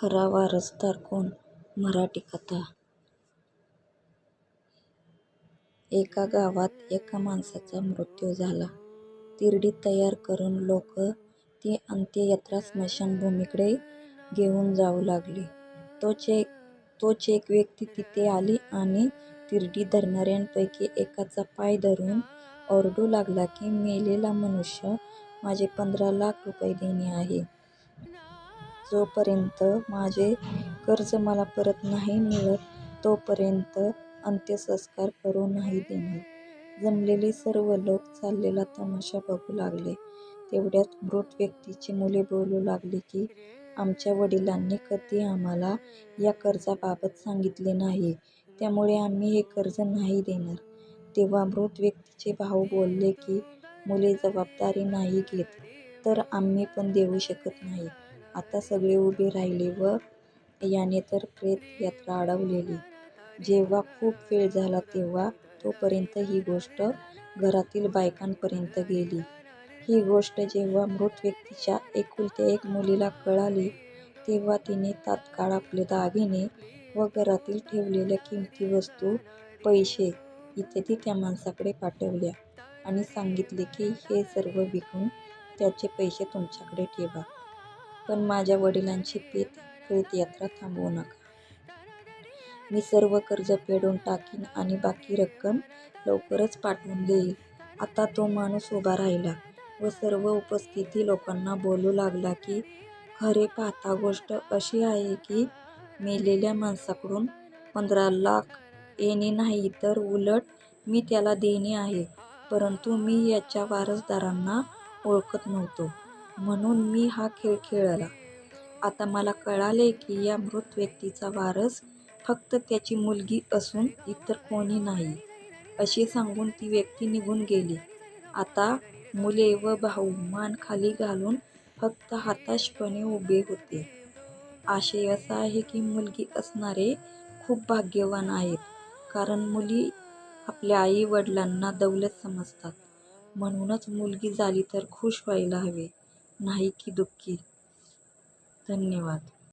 खरा वारसदार कोण? मराठी कथा. एका गावात एका माणसाचा मृत्यू झाला. तिरडी तयार करून लोक ती अंत्ययात्रा स्मशानभूमीकडे घेऊन जाऊ लागली. तोच एक व्यक्ती तिथे आली आणि तिरडी धरणाऱ्यांपैकी एकाचा पाय धरून ओरडू लागला की, मेलेला मनुष्य माझे पंधरा लाख रुपये देणे आहे. जोपर्यंत माझे कर्ज मला परत नाही मिळत तोपर्यंत अंत्यसंस्कार करू नाही देणार. जमलेले सर्व लोक चाललेला तमाशा बघू लागले. तेवढ्यात मृत व्यक्तीची मुले बोलू लागली की, आमच्या वडिलांनी कधी आम्हाला या कर्जाबाबत सांगितले नाही, त्यामुळे आम्ही हे कर्ज नाही देणार. तेव्हा मृत व्यक्तीचे भाऊ बोलले की, मुले जबाबदारी नाही घेत तर आम्ही पण देऊ शकत नाही. आता सगळे उभे राहिले व याने तर प्रेत यात्रा अडवलेली. जेव्हा खूप वेळ झाला तेव्हा तोपर्यंत ही गोष्ट घरातील बायकांपर्यंत गेली. ही गोष्ट जेव्हा मृत व्यक्तीच्या एकुलत्या एक मुलीला कळाली तेव्हा तिने तात्काळ आपले दागिने व घरातील ठेवलेल्या किमती वस्तू, पैसे इत्यादी त्या माणसाकडे पाठवल्या आणि सांगितले की, हे सर्व विकून त्याचे पैसे तुमच्याकडे ठेवा, पण माझ्या वडिलांची प्रेतयात्रा थांबवू नका. मी सर्व कर्ज फेडून टाकीन आणि बाकी रक्कम लवकरच पाठवून देईन. आता तो माणूस उभा राहिला व सर्व उपस्थिती लोकांना बोलू लागला की, खरे पाहता गोष्ट अशी आहे की, मेलेल्या माणसाकडून पंधरा लाख येणे नाही तर उलट मी त्याला देणे आहे, परंतु मी याच्या वारसदारांना ओळखत नव्हतो, म्हणून मी हा खेळ खेळला. आता मला कळाले की, या मृत व्यक्तीचा वारस फक्त त्याची मुलगी असून इतर कोणी नाही. अशी सांगून ती व्यक्ती निघून गेली. आता मुले व भाऊ मान खाली घालून फक्त हाताशपणे उभे होते. आशय असा आहे की, मुलगी असणारे खूप भाग्यवान आहेत, कारण मुली आपल्या आई वडिलांना दौलत समजतात. म्हणूनच मुलगी झाली तर खुश व्हायला हवे, नाही की दुःखी धन्यवाद.